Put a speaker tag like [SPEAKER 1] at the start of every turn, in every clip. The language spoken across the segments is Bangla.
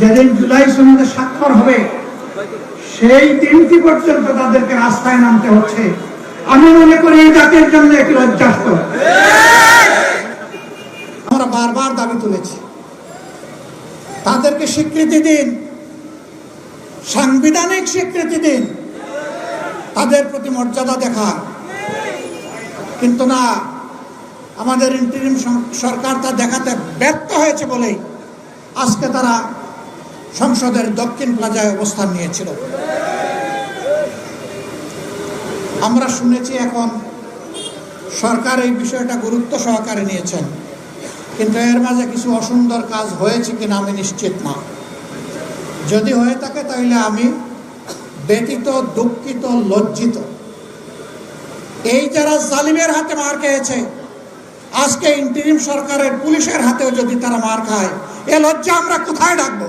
[SPEAKER 1] যেদিন জুলাই সনদে স্বাক্ষর হবে, সেই দিনটি পর্যন্ত তাদেরকে রাস্তায় নামতে হচ্ছে। আমি মনে করি এই জাতির জন্য একটি লজ্জাস্ত। আমরা বারবার দাবি তুলেছি, তাদেরকে স্বীকৃতি দিন, সাংবিধানিক স্বীকৃতি দিন, তাদের প্রতি মর্যাদা দেখা কিন্তু না, আমাদের ইন্টারিম সরকার তা দেখাতে ব্যর্থ হয়েছে বলেই আজকে তারা সংসদের দক্ষিণ প্লাজায় অবস্থান নিয়েছিল। আমরা শুনেছি এখন সরকার এই বিষয়টা গুরুত্ব সহকারে নিয়েছেন, কিন্তু এর মাঝে কিছু অসুন্দর কাজ হয়েছে কিনা আমি নিশ্চিত না। যদি হয়ে থাকে তাহলে আমি ব্যতীত দুঃখিত, লজ্জিত। এই যারা জালিমের হাতে মার খেয়েছে, আজকে ইন্টারিম সরকারের পুলিশের হাতেও যদি তারা মার খায়, এ লজ্জা আমরা কোথায় ডাকবো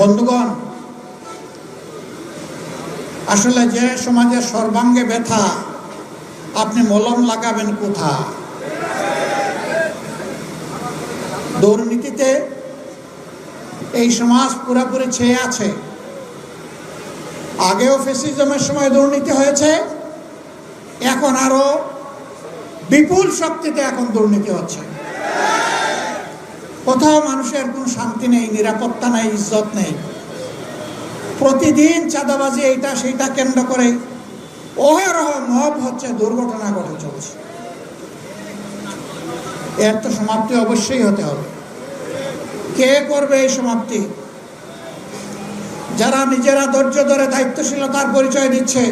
[SPEAKER 1] বন্ধুগণ, আসলে যে সমাজের সর্বাঙ্গে ব্যথা, আপনি মলম লাগাবেন কোথা দুর্নীতিতে এই সমাজ পুরোপুরি ছেয়ে আছে। আগেও ফেসিজমের সময় দুর্নীতি হয়েছে, এখন আরও বিপুল শক্তিতে এখন দুর্নীতি হচ্ছে। কোথাও মানুষের কোনো শান্তি নেই, নিরাপত্তা নেই, ইজ্জত নেই। প্রতিদিন চাঁদাবাজি এইটা সেইটা কেন্দ্র করে অহরহ মব হচ্ছে, দুর্ঘটনা ঘটে চলছে। এর তো সমাপ্তি অবশ্যই হতে হবে। কে করবে এই সমাপ্তি? যারা নিজেরা ধৈর্য ধরে দায়িত্বশীলতার পরিচয় দিচ্ছে,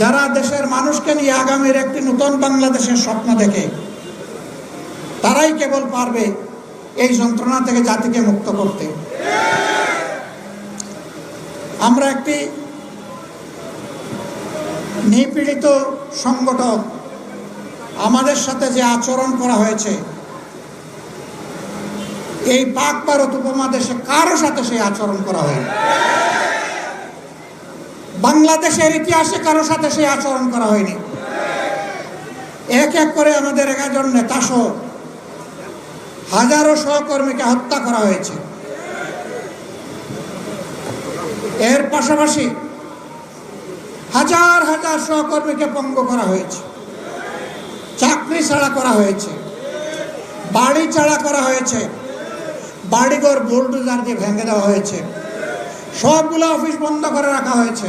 [SPEAKER 1] যারা দেশের মানুষকে নিয়ে আগামীর একটি নতুন বাংলাদেশের স্বপ্ন দেখে তারাই কেবল পারবে এই যন্ত্রণা থেকে জাতিকে মুক্ত করতে। আমরা একটি নিপীড়িত সংগঠন আমাদের সাথে যে আচরণ করা হয়েছে, এই পাক ভারত উপমহাদেশে কারও সাথে সেই আচরণ করা হয়নি। বাংলাদেশের ইতিহাসে কারও সাথে সেই আচরণ করা হয়নি। এক এক করে আমাদের একাজন নেতা সহ হাজারো সহকর্মীকে হত্যা করা হয়েছে। এর পাশাপাশি হাজার হাজার সহকর্মীকে পঙ্গ করা হয়েছে। চাকরি ছাড়া করা হয়েছে। বাড়ি ছাড়া করা হয়েছে। বাড়িঘর, বুলডোজার দিয়ে ভেঙে দেওয়া হয়েছে। সবগুলো অফিস বন্ধ করে রাখা হয়েছে।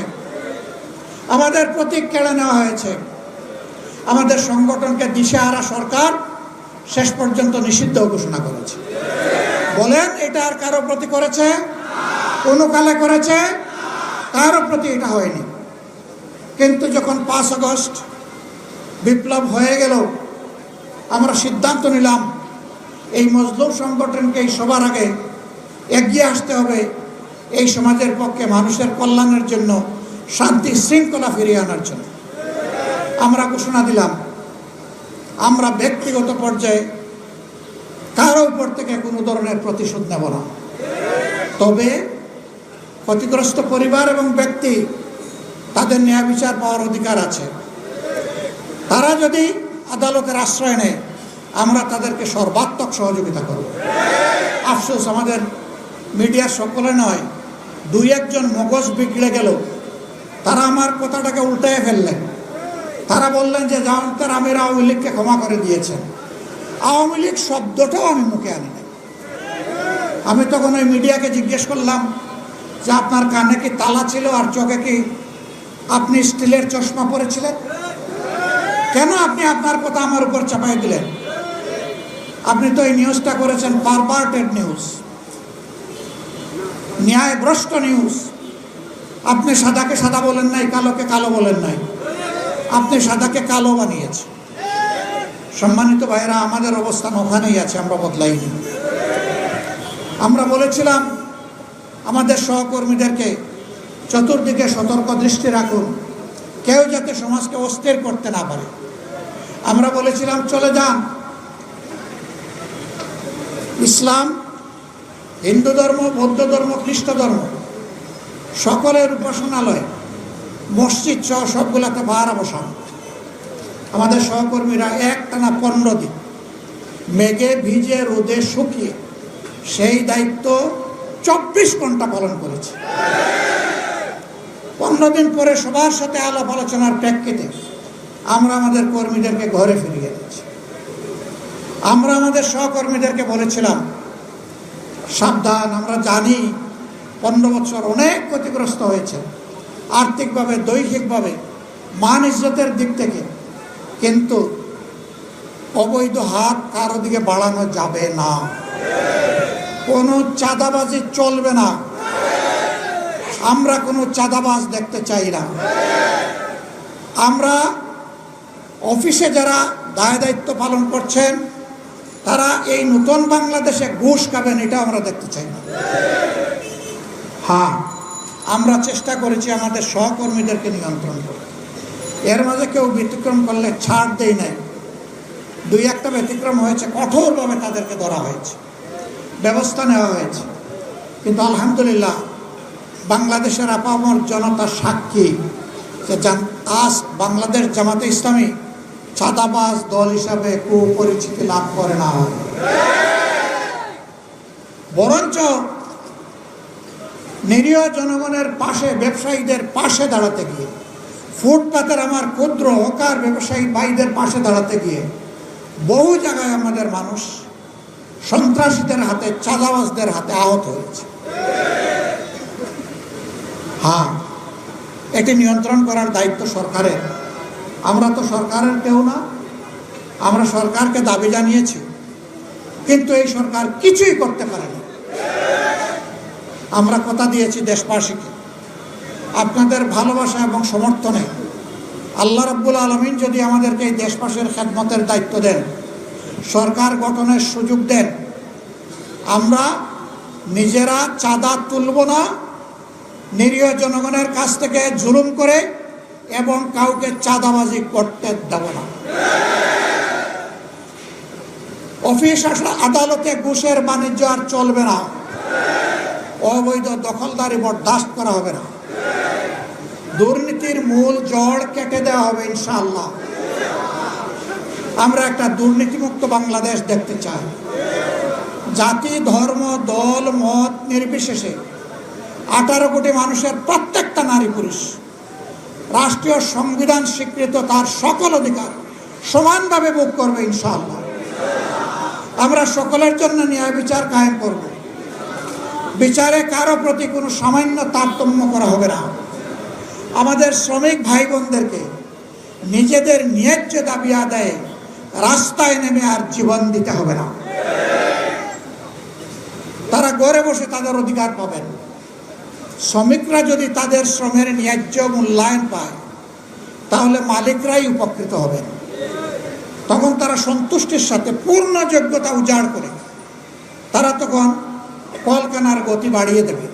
[SPEAKER 1] আমাদের প্রতীক কেড়ে নেওয়া হয়েছে। আমাদের সংগঠনকে দিশেহারা সরকার শেষ পর্যন্ত নিষিদ্ধ ঘোষণা করেছে। বলেন, এটা আর কারও প্রতি করেছে? কোনো কালে করেছে? কারও প্রতি এটা হয়নি। কিন্তু যখন পাঁচ আগস্ট বিপ্লব হয়ে গেল, আমরা সিদ্ধান্ত নিলাম, এই মজলুম সংগঠনকে এই সবার আগে এগিয়ে আসতে হবে। এই সমাজের পক্ষে মানুষের কল্যাণের জন্য শান্তি শৃঙ্খলা ফিরিয়ে আনার জন্য। আমরা ঘোষণা দিলাম আমরা ব্যক্তিগত পর্যায়ে কারও উপর থেকে কোনো ধরনের প্রতিশোধ নেব না। তবে ক্ষতিগ্রস্ত পরিবার এবং ব্যক্তি তাদের ন্যায় বিচার পাওয়ার অধিকার আছে। তারা যদি আদালতের আশ্রয় নেয়, আমরা তাদেরকে সর্বাত্মক সহযোগিতা করব। আফসোস, আমাদের মিডিয়ার সকলে নয়, দুই একজন মগজ বিগড়ে গেল। তারা আমার কথাটাকে উল্টায় ফেললেন। তারা বললেন যে জামাতের আমির আওয়ামী লীগকে ক্ষমা করে দিয়েছেন। আওয়ামী লীগ শব্দটাও আমি মুখে আনি নাই। আমি তখন ওই মিডিয়াকে জিজ্ঞেস করলাম যে আপনার কানে কি তালা ছিল আর চোখে কি আপনি স্টিলের চশমা পরেছিলেন? কেন আপনি আপনার কথা আমার উপর চাপাই দিলেন? আপনি তো এই নিউজটা করেছেন পারপার্টেড নিউজ ন্যায়ভ্রষ্ট নিউজ আপনি সাদাকে সাদা বলেন নাই, কালোকে কালো বলেন নাই। আপনি সাদাকে কালো বানিয়েছেন। সম্মানিত ভাইরা আমাদের অবস্থান ওখানেই আছে, আমরা বদলাইনি। আমরা বলেছিলাম, আমাদের সহকর্মীদেরকে চতুর্দিকে সতর্ক দৃষ্টি রাখুন, কেউ যাতে সমাজকে অস্থির করতে না পারে। আমরা বলেছিলাম, চলে যান। ইসলাম হিন্দু ধর্ম, বৌদ্ধ ধর্ম, খ্রিস্ট ধর্ম, সকলের উপাসনালয়। মসজিদ সহ সবগুলাতে ভাড়া বসান। আমাদের সহকর্মীরা এক টানা পনেরো দিন মেঘে ভিজে রোদে শুকিয়ে সেই দায়িত্ব চব্বিশ ঘণ্টা পালন করেছে। পনেরো দিন পরে সবার সাথে আলাপ আলোচনার প্রেক্ষিতে আমরা আমাদের কর্মীদেরকে ঘরে ফিরিয়ে দিচ্ছি আমরা আমাদের সহকর্মীদেরকে বলেছিলাম, সাবধান, আমরা জানি পনেরো বছর অনেক ক্ষতিগ্রস্ত হয়েছে। আর্থিকভাবে, দৈহিকভাবে, মান ইজ্জতের দিক থেকে। কিন্তু অবৈধ হাত কারও দিকে বাড়ানো যাবে না। কোনো চাঁদাবাজি চলবে না। আমরা কোনো চাঁদাবাজ দেখতে চাই না। আমরা অফিসে যারা দায় দায়িত্ব পালন করছেন, তারা এই নতুন বাংলাদেশে ঘুষ খাবেন, এটা আমরা দেখতে চাই না। হ্যাঁ। আমরা চেষ্টা করেছি আমাদের সহকর্মীদেরকে নিয়ন্ত্রণ করতে এর মাঝে কেউ ব্যতিক্রম করলে ছাড় দেই নাই। দুই একটা ব্যতিক্রম হয়েছে, কঠোরভাবে তাদেরকে ধরা হয়েছে, ব্যবস্থা নেওয়া হয়েছে। কিন্তু আলহামদুলিল্লাহ, বাংলাদেশের আপামর জনতার সাক্ষী যে আজ বাংলাদেশ জামাতে ইসলামী চাঁদাবাজ দল হিসাবে কুপরিচিতি লাভ করে না। বরঞ্চ নিরীহ জনগণের পাশে, ব্যবসায়ীদের পাশে দাঁড়াতে গিয়ে, ফুটপাতের আমার ক্ষুদ্র হকার ব্যবসায়ী ভাইদের পাশে দাঁড়াতে গিয়ে, বহু জায়গায় আমাদের মানুষ সন্ত্রাসীদের হাতে, চাঁদাবাজদের হাতে আহত হয়েছে। হ্যাঁ এটি নিয়ন্ত্রণ করার দায়িত্ব সরকারের। আমরা তো সরকারের কেউ না, আমরা সরকারকে দাবি জানিয়েছি। কিন্তু এই সরকার কিছুই করতে পারেনি। আমরা কথা দিয়েছি দেশবাসীকে। আপনাদের ভালোবাসা এবং সমর্থনে আল্লাহ রব্বুল আলমিন যদি আমাদেরকে এই দেশবাসীর খেদমতের দায়িত্ব দেন, সরকার গঠনের সুযোগ দেন, আমরা নিজেরা চাঁদা তুলব না, নিরীহ জনগণের কাছ থেকে জুলুম করে এবং কাউকে চাঁদাবাজি করতে দেব না। অফিস আদালতে ঘুষের বাণিজ্য আর চলবে না। অবৈধ দখলদারি বরদাস্ত করা হবে না। দুর্নীতির মূল জড় কেটে দেওয়া হবে ইনশাআল্লাহ। আমরা একটা দুর্নীতিমুক্ত বাংলাদেশ দেখতে চাই। জাতি, ধর্ম, দল, মত নির্বিশেষে আঠারো কোটি মানুষের প্রত্যেকটা নারী পুরুষ রাষ্ট্রীয় সংবিধান স্বীকৃত তার সকল অধিকার সমানভাবে ভোগ করবে ইনশাআল্লাহ। আমরা সকলের জন্য ন্যায় বিচার কায়েম করব। বিচারে কারও প্রতি কোনো সামান্য তারতম্য করা হবে না। আমাদের শ্রমিক ভাই বোনদেরকে নিজেদের ন্যায্য দাবি আদায়ে রাস্তায় নেমে আর জীবন দিতে হবে না। তারা ঘরে বসে তাদের অধিকার পাবেন। শ্রমিকরা যদি তাদের শ্রমের ন্যায্য মূল্যায়ন পায়, তাহলে মালিকরাই উপকৃত হবেন। তখন তারা সন্তুষ্টির সাথে পূর্ণ যোগ্যতা উজাড় করে। তারা তখন কলকানার গতি বাড়িয়ে দেবে।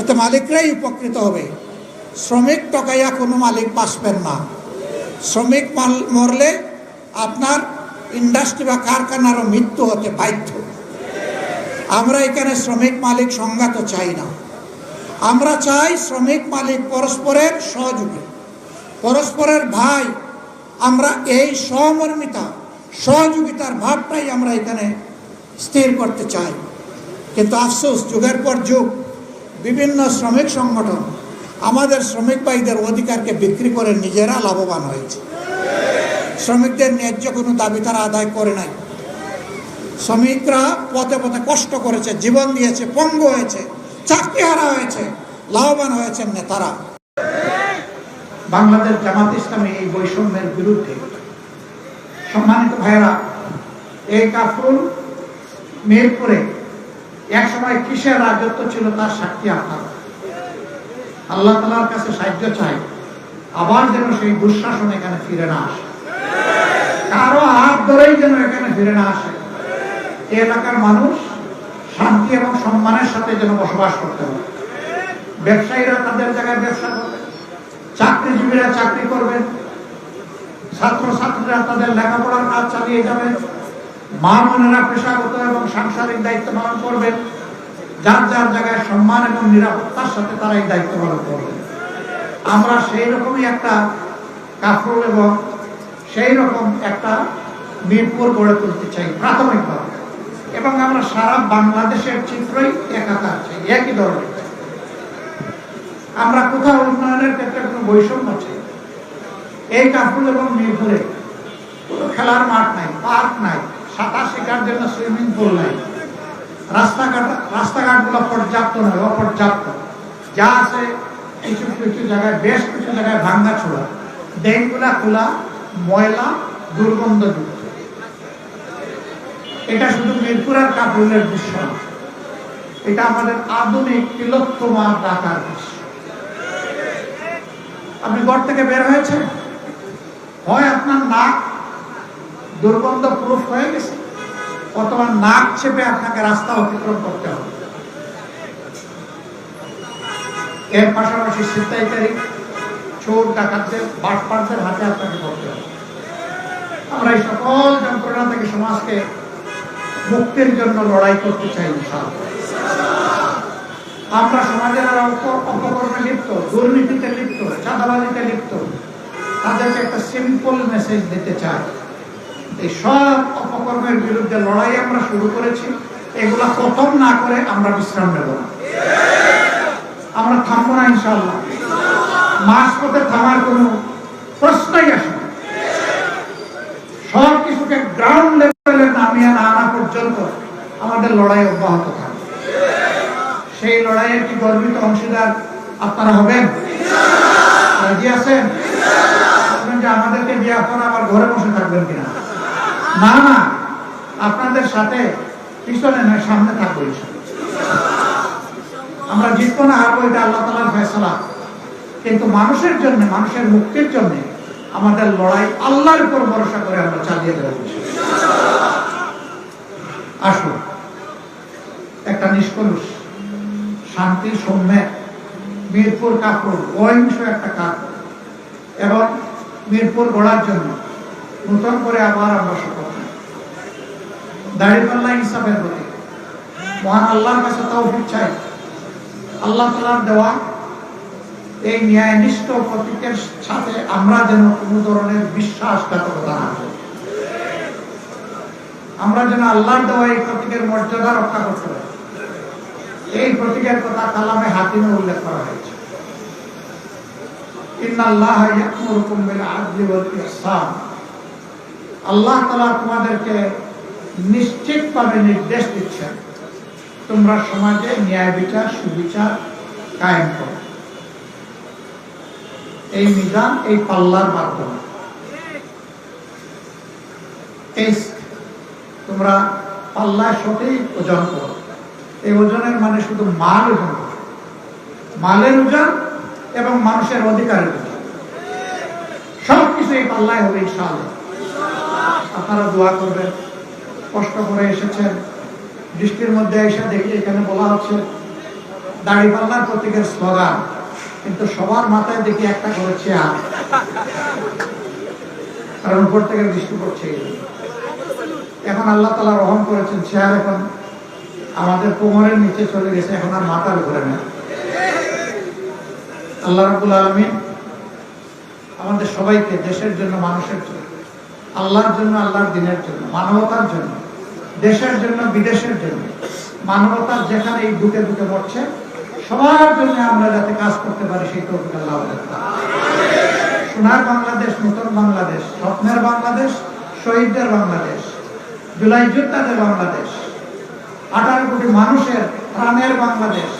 [SPEAKER 1] এতে মালিকরাই উপকৃত হবে। শ্রমিক টকাইয়া কোনো মালিক বাঁচবেন না। শ্রমিক মাল, মরলে আপনার ইন্ডাস্ট্রি বা কারখানারও মৃত্যু হতে বাধ্য। আমরা এখানে শ্রমিক মালিক সংঘাত চাই না। আমরা চাই শ্রমিক মালিক পরস্পরের সহযোগী। পরস্পরের ভাই, আমরা এই সহমর্মিতা সহযোগিতার ভাবটাই আমরা এখানে স্থির করতে চাই। কিন্তু আফসোস, যুগের পর যুগ, বিভিন্ন শ্রমিক সংগঠন আমাদের শ্রমিক ভাইদের অধিকারকে বিক্রি করে নিজেরা লাভবান হয়েছে। শ্রমিকদের ন্যায্য কোনো দাবি তারা আদায় করে নাই। শ্রমিকরা পথে পথে কষ্ট করেছে, জীবন দিয়েছে, পঙ্গু হয়েছে চাকরি হারা হয়েছে, লাভবান হয়েছেন নেতারা। বাংলাদেশ জামাত ইসলামী এই বৈষম্যের বিরুদ্ধে সম্মানিত ভাইয়েরা, এই কাফরুল মিরপুরে এক সময় কিসের রাজত্ব ছিল তার সাক্ষী আপনার? আল্লাহ তালার কাছে সাহায্য চাই। আবার যেন সেই দুঃশাসন এখানে ফিরে না আসে। কারও হাত ধরেই যেন এখানে ফিরে না আসে। এলাকার মানুষ শান্তি এবং সম্মানের সাথে যেন বসবাস করতে হবে ব্যবসায়ীরা তাদের জায়গায় ব্যবসা করবে। চাকরিজীবীরা চাকরি করবেন ছাত্র ছাত্রীরা তাদের লেখাপড়ার কাজ চালিয়ে যাবেন মা পেশাগত এবং সাংসারিক দায়িত্ব পালন করবেন। যার যার জায়গায় সম্মান এবং নিরাপত্তার সাথে তারা এই দায়িত্ব পালন করবেন। আমরা সেই রকমই একটা কাফরুল এবং সেই রকম একটা মিরপুর গড়ে তুলতে চাই প্রাথমিকভাবে। এবং আমরা সারা বাংলাদেশের চিত্রই একাকার চাই, একই ধরনের আমরা কোথাও উন্নয়নের ক্ষেত্রে কোনো বৈষম্য চাই। এই কাফরুল এবং মিরপুরে কোনো খেলার মাঠ নাই, পার্ক নাই সাঁতার শেখার জন্য সুইমিং পুল নাই। রাস্তাঘাট, রাস্তাঘাটগুলো পর্যাপ্ত নয়, অপর্যাপ্ত। যা আছে কিছু কিছু জায়গায়, বেশ কিছু জায়গায় ভাঙ্গা ছোড়া। ড্রেনগুলা খোলা ময়লা দুর্গন্ধযুক্ত এটা শুধু মিরপুরের কাপড়ের দৃশ্য না। এটা আমাদের আধুনিক তিলোত্তমা ঢাকার দৃশ্য। আপনি ঘর থেকে বের হয়েছেন? হয় আপনার নাক দুর্গন্ধ প্রুফ হয়ে গেছে। অথবা নাক চেপে আপনাকে রাস্তা অতিক্রম করতে হবে। এর পাশাপাশি ছিনতাইকারী, চোর, ডাকাতদের, বাটপাটদের হাতে আপনাকে করতে হবে। আমরা এই সকল যন্ত্রণা থেকে সমাজকে মুক্তির জন্য লড়াই করতে চাই আমরা সমাজের আর অপ- অপকর্মে লিপ্ত, দুর্নীতিতে লিপ্ত, চাঁদাবাজিতে লিপ্ত। তাদেরকে একটা সিম্পল মেসেজ দিতে চাই। এই সব অপকর্মের বিরুদ্ধে লড়াই আমরা শুরু করেছি। এগুলা প্রথম না করে আমরা বিশ্রাম নেব না। আমরা থামবো না ইনশাল্লাহ মাস পথে থামার কোনো প্রশ্নই আসে সব কিছুকে গ্রাউন্ড লেভেলে নামিয়ে না আনা পর্যন্ত আমাদের লড়াই অব্যাহত থাকবে। সেই লড়াইয়ের কি গর্বিত অংশীদার আপনারা হবেন? আছেন? আমাদেরকে বিয়ে করে আবার ঘরে বসে থাকবেন কিনা? না না, আপনাদের সাথে পিছনে নয়, সামনে থাকব আমরা জিতবো না, হারবো, এটা আল্লাহ তালার ফেসলা। কিন্তু মানুষের জন্য, মানুষের মুক্তির জন্য আমাদের লড়াই আল্লাহর উপর ভরসা করে আমরা চালিয়ে দেবো ইনশাআল্লাহ। আসুন, একটা নিষ্কলুষ, শান্তি, সৌম্য, মিরপুর কাপড়, অহিংস একটা কাজ এবং মিরপুর গড়ার জন্য নূতন করে আবার আমরা শপথ। দাড়িপাল্লা ইনসাফের প্রতি। মহান আল্লাহর কাছে তাও চাই। আল্লাহ তালার দেওয়া এই ন্যায়নিষ্ঠ প্রতীকের সাথে আমরা যেন কোনো ধরনের বিশ্বাসঘাতকতা না আমরা যেন আল্লাহর দেওয়া এই প্রতীকের মর্যাদা রক্ষা করতে পারি। এই প্রতীকের কথা কালামে হাতিমে উল্লেখ করা হয়েছে। ইন্নাল্লাহ ইয়া'মুরুকুম বিল আদলি ওয়াল ইহসান। আল্লাহ তাআলা তোমাদেরকে নিশ্চিতভাবে নির্দেশ দিচ্ছেন, তোমরা সমাজে ন্যায় বিচার, সুবিচার কায়েম করো। এই মিজান এই পাল্লার মাধ্যমে। এই তোমরা পাল্লায় সঠিক ওজন করো। এই ওজনের মানে শুধু মাল ওজন মালের ওজন এবং মানুষের অধিকারের ওজন। সব কিছু এই পাল্লায় হবে ইনশাআল্লাহ। আপনারা দোয়া করবেন। কষ্ট করে এসেছেন। বৃষ্টির মধ্যে এসে দেখি এখানে বলা হচ্ছে দাড়ি পাল্লার প্রতীকের স্লোগান। কিন্তু সবার মাথায় দেখি একটা করে চেয়ার। কারণ উপর থেকে বৃষ্টি পড়ছে। এখন আল্লাহ তালা রহম করেছেন চেয়ার এখন আমাদের কোমরের নিচে চলে গেছে, এখন আর মাথার উপরে না। আল্লাহ রাবুল আলমিন আমাদের সবাইকে দেশের জন্য মানুষের জন্য আল্লাহর জন্য, আল্লাহর দিনের জন্য, মানবতার জন্য, দেশের জন্য, বিদেশের জন্য। মানবতার যেখানে এই দুকে দুকে মরছে, সবার জন্য আমরা যাতে কাজ করতে পারি, সেই তৌফিক আল্লাহ সোনার বাংলাদেশ, নতুন বাংলাদেশ, স্বপ্নের বাংলাদেশ, শহীদদের বাংলাদেশ, জুলাই যোদ্ধাদের বাংলাদেশ, আঠারো কোটি মানুষের প্রাণের বাংলাদেশ।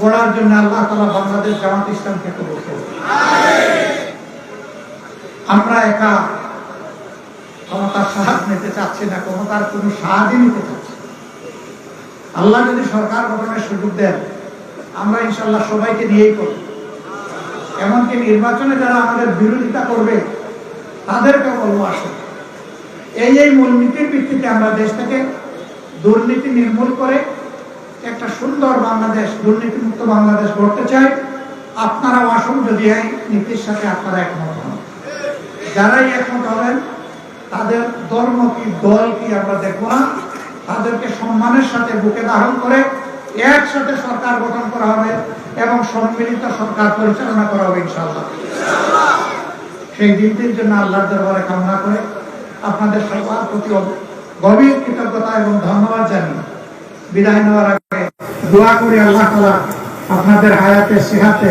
[SPEAKER 1] গড়ার জন্য আল্লাহ তালা বাংলাদেশ জামাত ইসলামকে কবুল করুন। আমরা একা ক্ষমতার সাহায্য নিতে চাচ্ছি না, ক্ষমতার কোনো সাহায্য নিতে চাচ্ছি আল্লাহ যদি সরকার গঠনের সুযোগ দেন, আমরা ইনশাল্লাহ সবাইকে নিয়েই করব। এমনকি নির্বাচনে যারা আমাদের বিরোধিতা করবে তাদেরকে বলব আসুন। এই এই মূলনীতির ভিত্তিতে আমরা দেশ থেকে দুর্নীতি নির্মূল করে একটা সুন্দর বাংলাদেশ, দুর্নীতিমুক্ত বাংলাদেশ গড়তে চাই। আপনারাও আসুন যদি এই নীতির সাথে আপনারা একমত। যারাই একমত হবেন তাদের ধর্ম কি, দল কি আমরা দেখব না। তাদেরকে সম্মানের সাথে বুকে ধারণ করে একসাথে সরকার গঠন করা হবে এবং সম্মিলিত সরকার পরিচালনা করা হবে, ইনশাআল্লাহ। সেই দিনটির জন্য আল্লাহর দরবারে কামনা করে আপনাদের সবার প্রতি গভীর কৃতজ্ঞতা এবং ধন্যবাদ জানিয়ে বিদায় নেওয়ার আগে দোয়া করি আল্লাহ তালা আপনাদের হায়াতে, সেহাতে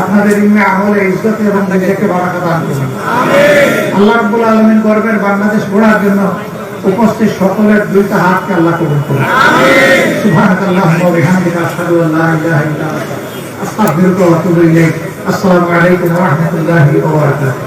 [SPEAKER 1] আপনাদের ইমে আমলে ইজ্জত এবং নিজেকে বারাকা দান করুন। আল্লাহ রাব্বুল আলামিন গর্বের বাংলাদেশ গড়ার জন্য উপস্থিত সকলের দুইটা হাতকে আল্লাহ কবুল করুন। সুবহানাল্লাহি ওয়া বিহামদিহি আশহাদু আল লা ইলাহা ইল্লা আস্তাগফিরুকা ওয়া আতুবু ইলাইক। আসসালামু আলাইকুম ওয়া রাহমাতুল্লাহি ওয়া বারাকাতুহু।